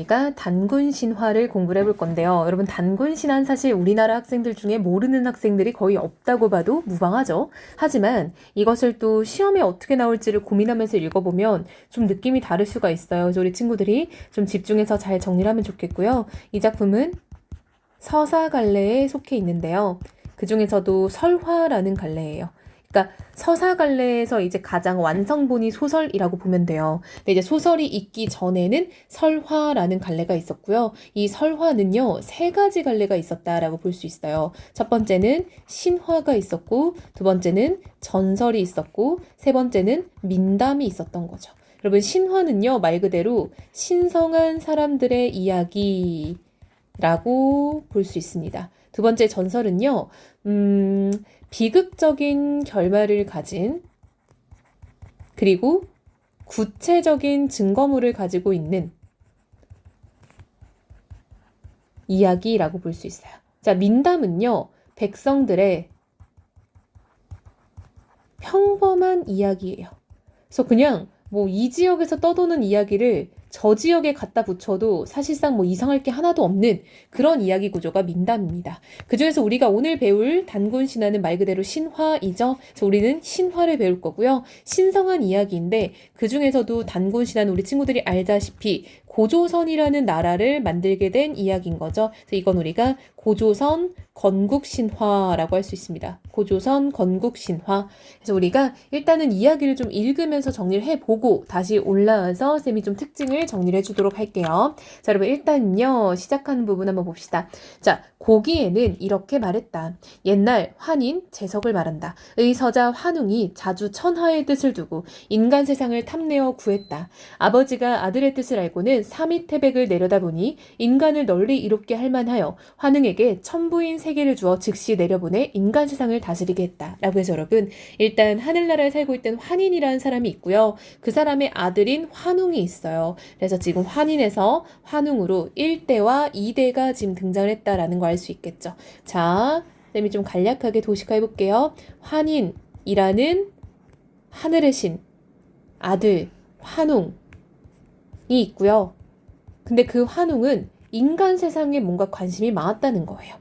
우리가 단군 신화를 공부를 해볼 건데요. 여러분 단군 신화는 사실 우리나라 학생들 중에 모르는 학생들이 거의 없다고 봐도 무방하죠. 하지만 이것을 또 시험에 어떻게 나올지를 고민하면서 읽어보면 좀 느낌이 다를 수가 있어요. 그래서 우리 친구들이 좀 집중해서 잘 정리를 하면 좋겠고요. 이 작품은 서사 갈래에 속해 있는데요. 그 중에서도 설화라는 갈래예요. 그러니까 서사갈래에서 이제 가장 완성본이 소설이라고 보면 돼요. 근데 이제 소설이 있기 전에는 설화라는 갈래가 있었고요. 이 설화는요, 세 가지 갈래가 있었다라고 볼 수 있어요. 첫 번째는 신화가 있었고, 두 번째는 전설이 있었고, 세 번째는 민담이 있었던 거죠. 여러분, 신화는요, 말 그대로 신성한 사람들의 이야기라고 볼 수 있습니다. 두 번째 전설은요, 음, 비극적인 결말을 가진 그리고 구체적인 증거물을 가지고 있는 이야기라고 볼 수 있어요. 자, 민담은요, 백성들의 평범한 이야기예요. 그래서 그냥 뭐 이 지역에서 떠도는 이야기를 저 지역에 갖다 붙여도 사실상 뭐 이상할 게 하나도 없는 그런 이야기 구조가 민담입니다. 그 중에서 우리가 오늘 배울 단군 신화는 말 그대로 신화이죠. 그래서 우리는 신화를 배울 거고요. 신성한 이야기인데 그 중에서도 단군 신화는 우리 친구들이 알다시피 고조선이라는 나라를 만들게 된 이야기인 거죠. 그래서 이건 우리가 고조선 건국 신화라고 할 수 있습니다. 고조선 건국 신화. 그래서 우리가 일단은 이야기를 좀 읽으면서 정리를 해보고 다시 올라와서 쌤이 좀 특징을 정리를 해주도록 할게요. 자, 여러분 일단요 시작하는 부분 한번 봅시다. 자, 고기에는 이렇게 말했다. 옛날 환인 재석을 말한다. 의서자 환웅이 자주 천하의 뜻을 두고 인간 세상을 탐내어 구했다. 아버지가 아들의 뜻을 알고는 삼위태백을 내려다보니 인간을 널리 이롭게 할 만하여 환웅에게 천부인 세계를 주어 즉시 내려보내 인간 세상을 다스리게 했다. 라고 해서 여러분 일단 하늘나라에 살고 있던 환인이라는 사람이 있고요. 그 사람의 아들인 환웅이 있어요. 그래서 지금 환인에서 환웅으로 1대와 2대가 지금 등장을 했다라는 걸알수 있겠죠. 자, 쌤이 좀 간략하게 도식화 해 볼게요. 환인이라는 하늘의 신, 아들, 환웅이 있고요. 근데 그 환웅은 인간 세상에 뭔가 관심이 많았다는 거예요.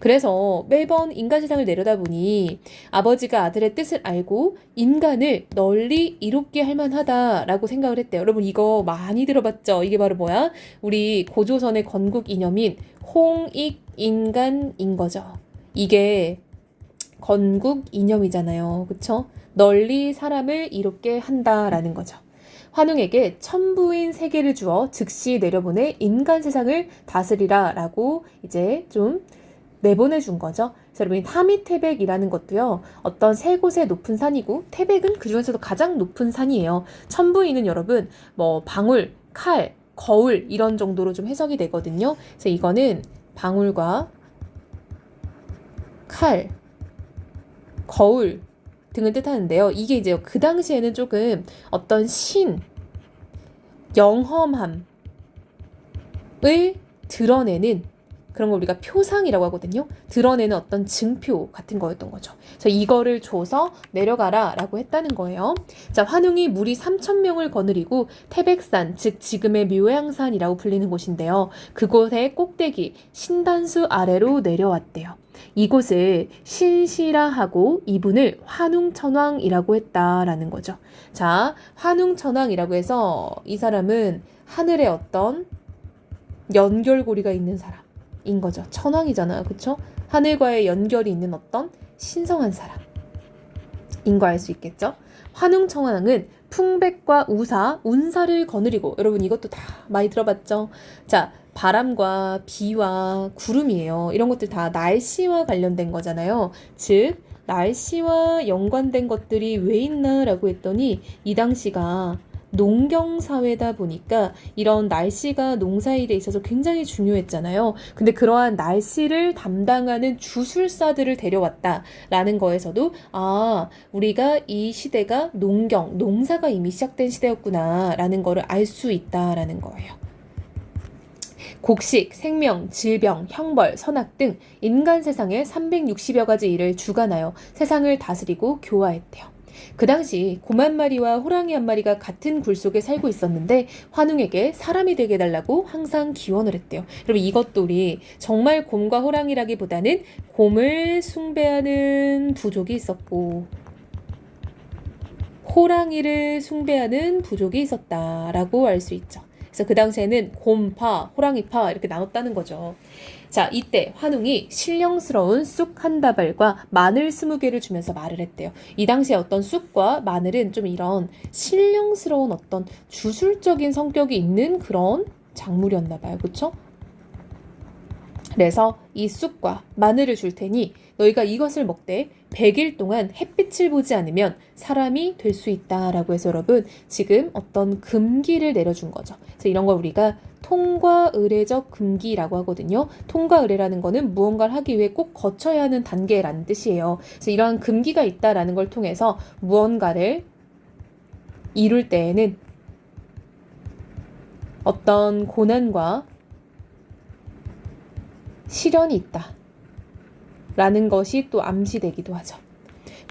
그래서 매번 인간 세상을 내려다보니 아버지가 아들의 뜻을 알고 인간을 널리 이롭게 할 만하다라고 생각을 했대요. 여러분 이거 많이 들어봤죠? 이게 바로 뭐야? 우리 고조선의 건국 이념인 홍익 인간인 거죠. 이게 건국 이념이잖아요. 그쵸? 널리 사람을 이롭게 한다라는 거죠. 환웅에게 천부인 세계를 주어 즉시 내려보내 인간 세상을 다스리라 라고 이제 좀 내보내 준 거죠. 여러분 타미태백이라는 것도요. 어떤 세 곳의 높은 산이고 태백은 그 중에서도 가장 높은 산이에요. 천부인은 여러분 뭐 방울, 칼, 거울 이런 정도로 좀 해석이 되거든요. 그래서 이거는 방울과 칼, 거울 등을 뜻하는데요. 이게 이제 그 당시에는 조금 어떤 신, 영험함을 드러내는 그런 걸 우리가 표상이라고 하거든요. 드러내는 어떤 증표 같은 거였던 거죠. 그래서 이거를 줘서 내려가라 라고 했다는 거예요. 자, 환웅이 무리 3천명을 거느리고 태백산, 즉 지금의 묘양산이라고 불리는 곳인데요. 그곳의 꼭대기 신단수 아래로 내려왔대요. 이곳을 신시라하고 이분을 환웅천왕이라고 했다라는 거죠. 자, 환웅천왕이라고 해서 이 사람은 하늘에 어떤 연결고리가 있는 사람인 거죠. 천왕이잖아요. 그쵸? 하늘과의 연결이 있는 어떤 신성한 사람인 거 알 수 있겠죠? 환웅천왕은 풍백과 우사, 운사를 거느리고 여러분 이것도 다 많이 들어봤죠? 자, 바람과 비와 구름이에요. 이런 것들 다 날씨와 관련된 거잖아요. 즉, 날씨와 연관된 것들이 왜 있나라고 했더니 이 당시가 농경 사회다 보니까 이런 날씨가 농사일에 있어서 굉장히 중요했잖아요. 근데 그러한 날씨를 담당하는 주술사들을 데려왔다라는 거에서도 아, 우리가 이 시대가 농경, 농사가 이미 시작된 시대였구나라는 거를 알 수 있다라는 거예요. 곡식, 생명, 질병, 형벌, 선악 등 인간 세상의 360여 가지 일을 주관하여 세상을 다스리고 교화했대요. 그 당시 곰 한 마리와 호랑이 한 마리가 같은 굴 속에 살고 있었는데 환웅에게 사람이 되게 해달라고 항상 기원을 했대요. 여러분 이것도 우리 정말 곰과 호랑이라기보다는 곰을 숭배하는 부족이 있었고 호랑이를 숭배하는 부족이 있었다라고 알 수 있죠. 그래서 그 당시에는 곰파, 호랑이파 이렇게 나눴다는 거죠. 자, 이때 환웅이 신령스러운 쑥 한 다발과 마늘 스무 개를 주면서 말을 했대요. 이 당시에 어떤 쑥과 마늘은 좀 이런 신령스러운 어떤 주술적인 성격이 있는 그런 작물이었나 봐요. 그렇죠? 그래서 이 쑥과 마늘을 줄 테니 너희가 이것을 먹되 100일 동안 햇빛을 보지 않으면 사람이 될 수 있다라고 해서 여러분 지금 어떤 금기를 내려준 거죠. 그래서 이런 걸 우리가 통과 의례적 금기라고 하거든요. 통과 의례라는 거는 무언가를 하기 위해 꼭 거쳐야 하는 단계라는 뜻이에요. 그래서 이러한 금기가 있다라는 걸 통해서 무언가를 이룰 때에는 어떤 고난과 시련이 있다. 라는 것이 또 암시되기도 하죠.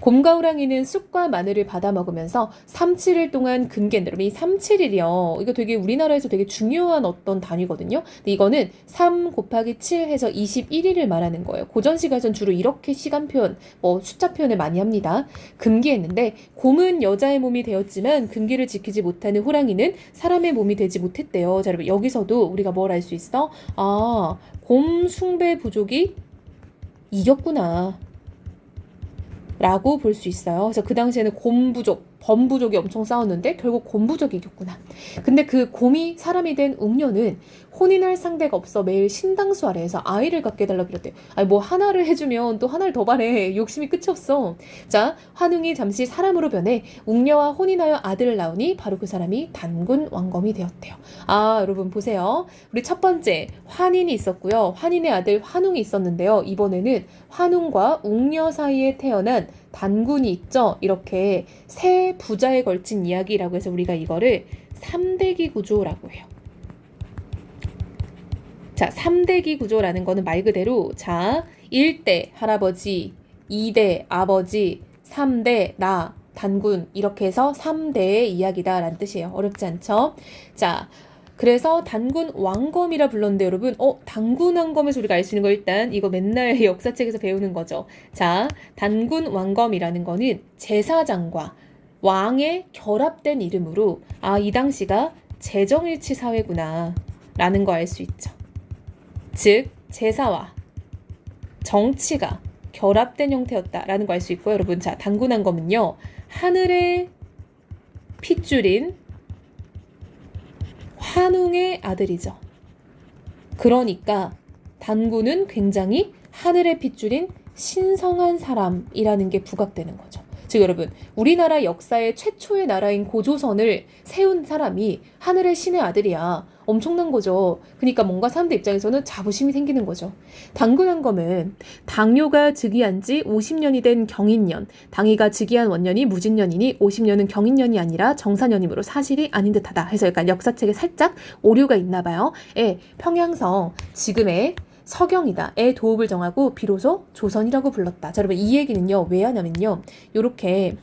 곰과 호랑이는 쑥과 마늘을 받아 먹으면서 3, 7일 동안 금괴, 여러분 이 3, 7일이요. 이거 되게 우리나라에서 되게 중요한 어떤 단위거든요. 근데 이거는 3 곱하기 7 해서 21일을 말하는 거예요. 고전 시가전 주로 이렇게 시간 표현, 뭐 숫자 표현을 많이 합니다. 금기했는데 곰은 여자의 몸이 되었지만 금기를 지키지 못하는 호랑이는 사람의 몸이 되지 못했대요. 자, 여러분 여기서도 우리가 뭘 알 수 있어? 아, 곰 숭배 부족이 이겼구나. 라고 볼 수 있어요. 그래서 그 당시에는 곰 부족, 범부족이 엄청 싸웠는데 결국 곰부족이 이겼구나. 근데 그 곰이 사람이 된 웅녀는 혼인할 상대가 없어 매일 신당수 아래에서 아이를 갖게 해달라고 빌었대. 아니 뭐 하나를 해주면 또 하나를 더 바래. 욕심이 끝이 없어. 자, 환웅이 잠시 사람으로 변해 웅녀와 혼인하여 아들을 낳으니 바로 그 사람이 단군 왕검이 되었대요. 아, 여러분 보세요. 우리 첫 번째 환인이 있었고요. 환인의 아들 환웅이 있었는데요. 이번에는 환웅과 웅녀 사이에 태어난 단군이 있죠. 이렇게 세 부자에 걸친 이야기라고 해서 우리가 이거를 삼대기 구조라고 해요. 자, 삼대기 구조라는 거는 말 그대로 자, 1대 할아버지, 2대 아버지, 3대 나 단군 이렇게 해서 3대의 이야기다라는 뜻이에요. 어렵지 않죠? 자, 그래서 단군 왕검이라 불렀는데 여러분, 어, 단군 왕검에서 우리가 알 수 있는 거 일단 이거 맨날 역사책에서 배우는 거죠. 자, 단군 왕검이라는 거는 제사장과 왕의 결합된 이름으로 아, 이 당시가 재정일치 사회구나 라는 거 알 수 있죠. 즉, 제사와 정치가 결합된 형태였다라는 거 알 수 있고요. 여러분, 자, 단군 왕검은요. 하늘의 핏줄인 환웅의 아들이죠. 그러니까 단군은 굉장히 하늘의 핏줄인 신성한 사람이라는 게 부각되는 거죠. 즉 여러분, 우리나라 역사의 최초의 나라인 고조선을 세운 사람이 하늘의 신의 아들이야. 엄청난 거죠. 그러니까 뭔가 사람들 입장에서는 자부심이 생기는 거죠. 당군한검은 당뇨가 즉위한 지 50년이 된 경인년, 당이가 즉위한 원년이 무진년이니 50년은 경인년이 아니라 정사년이므로 사실이 아닌 듯하다. 해서 약간 역사책에 살짝 오류가 있나 봐요. 예, 평양성 지금의 서경이다의 도읍을 정하고 비로소 조선이라고 불렀다. 자, 여러분 이 얘기는요 왜 하냐면요, 요렇게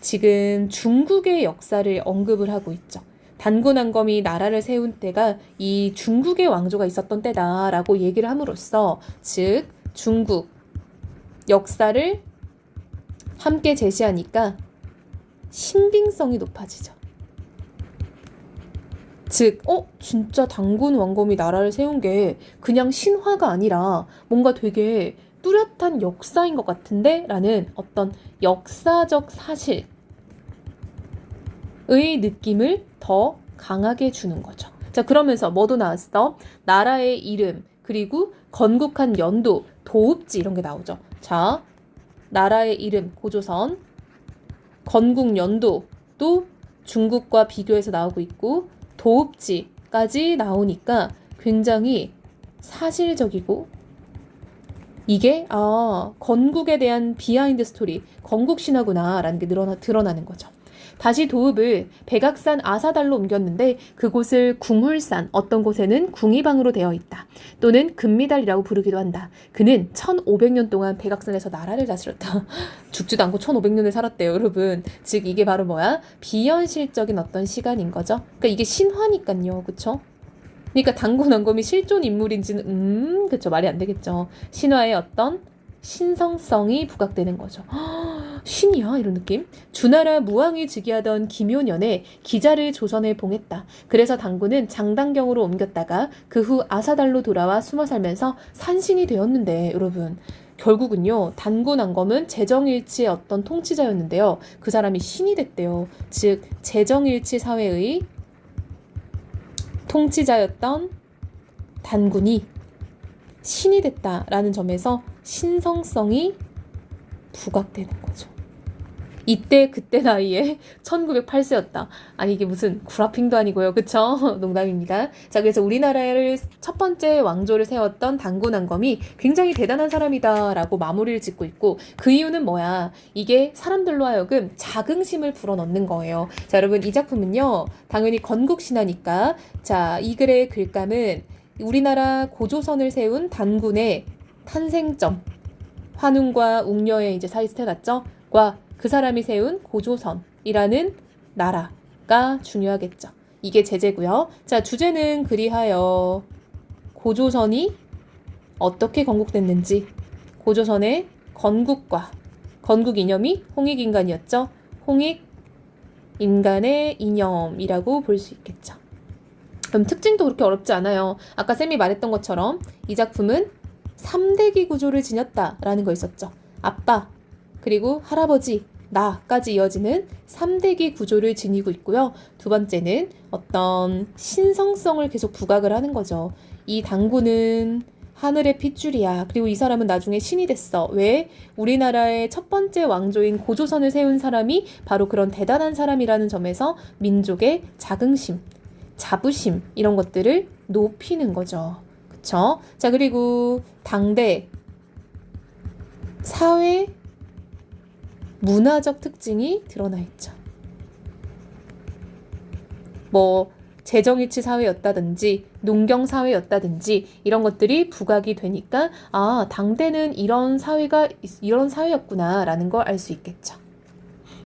지금 중국의 역사를 언급을 하고 있죠. 단군한검이 나라를 세운 때가 이 중국의 왕조가 있었던 때다라고 얘기를 함으로써 즉 중국 역사를 함께 제시하니까 신빙성이 높아지죠. 즉, 어, 진짜 단군 왕검이 나라를 세운 게 그냥 신화가 아니라 뭔가 되게 뚜렷한 역사인 것 같은데? 라는 어떤 역사적 사실, 의 느낌을 더 강하게 주는 거죠. 자, 그러면서 뭐도 나왔어? 나라의 이름, 그리고 건국한 연도, 도읍지 이런 게 나오죠. 자, 나라의 이름, 고조선, 건국 연도도 중국과 비교해서 나오고 있고, 도읍지까지 나오니까 굉장히 사실적이고, 이게, 아, 건국에 대한 비하인드 스토리, 건국 신화구나, 라는 게 늘어나, 드러나는 거죠. 다시 도읍을 백악산 아사달로 옮겼는데 그곳을 궁hul산 어떤 곳에는 궁이방으로 되어 있다. 또는 금미달이라고 부르기도 한다. 그는 1500년 동안 백악산에서 나라를 다스렸다. 죽지도 않고 1500년을 살았대요, 여러분. 즉 이게 바로 뭐야? 비현실적인 어떤 시간인 거죠. 그러니까 이게 신화니까요. 그쵸? 그러니까 당군 왕검이 실존 인물인지는 음, 그쵸 말이 안 되겠죠. 신화의 어떤 신성성이 부각되는 거죠. 신이야 이런 느낌. 주나라 무왕이 즉위하던 김효년에 기자를 조선에 봉했다. 그래서 당군은 장당경으로 옮겼다가 그 후 아사달로 돌아와 숨어 살면서 산신이 되었는데 여러분 결국은요 단군 안검은 재정일치의 어떤 통치자였는데요 그 사람이 신이 됐대요 즉 재정일치 사회의 통치자였던 단군이 신이 됐다라는 점에서 신성성이 부각되는 거죠. 이때 그때 나이에 1908세였다. 아니 이게 무슨 구라핑도 아니고요. 그쵸? 농담입니다. 자 그래서 우리나라를 첫 번째 왕조를 세웠던 당군왕검이 굉장히 대단한 사람이다 라고 마무리를 짓고 있고 그 이유는 뭐야? 이게 사람들로 하여금 자긍심을 불어넣는 거예요. 자 여러분 이 작품은요. 당연히 건국신화니까 자 이 글의 글감은 우리나라 고조선을 세운 단군의 탄생점 환웅과 웅녀의 이제 사이 스테났죠. 과 그 사람이 세운 고조선이라는 나라가 중요하겠죠. 이게 제재고요. 자, 주제는 그리하여 고조선이 어떻게 건국됐는지 고조선의 건국과 건국 이념이 홍익 인간이었죠. 홍익 인간의 이념이라고 볼 수 있겠죠. 그럼 특징도 그렇게 어렵지 않아요. 아까 쌤이 말했던 것처럼 이 작품은 3대기 구조를 지녔다라는 거 있었죠. 아빠, 그리고 할아버지, 나까지 이어지는 3대기 구조를 지니고 있고요. 두 번째는 어떤 신성성을 계속 부각을 하는 거죠. 이 당구는 하늘의 핏줄이야. 그리고 이 사람은 나중에 신이 됐어. 왜? 우리나라의 첫 번째 왕조인 고조선을 세운 사람이 바로 그런 대단한 사람이라는 점에서 민족의 자긍심, 자부심 이런 것들을 높이는 거죠. 그쵸? 자, 그리고 당대 사회 문화적 특징이 드러나 있죠. 뭐 재정일치 사회였다든지 농경 사회였다든지 이런 것들이 부각이 되니까 아 당대는 이런 사회가 이런 사회였구나라는 걸 알 수 있겠죠.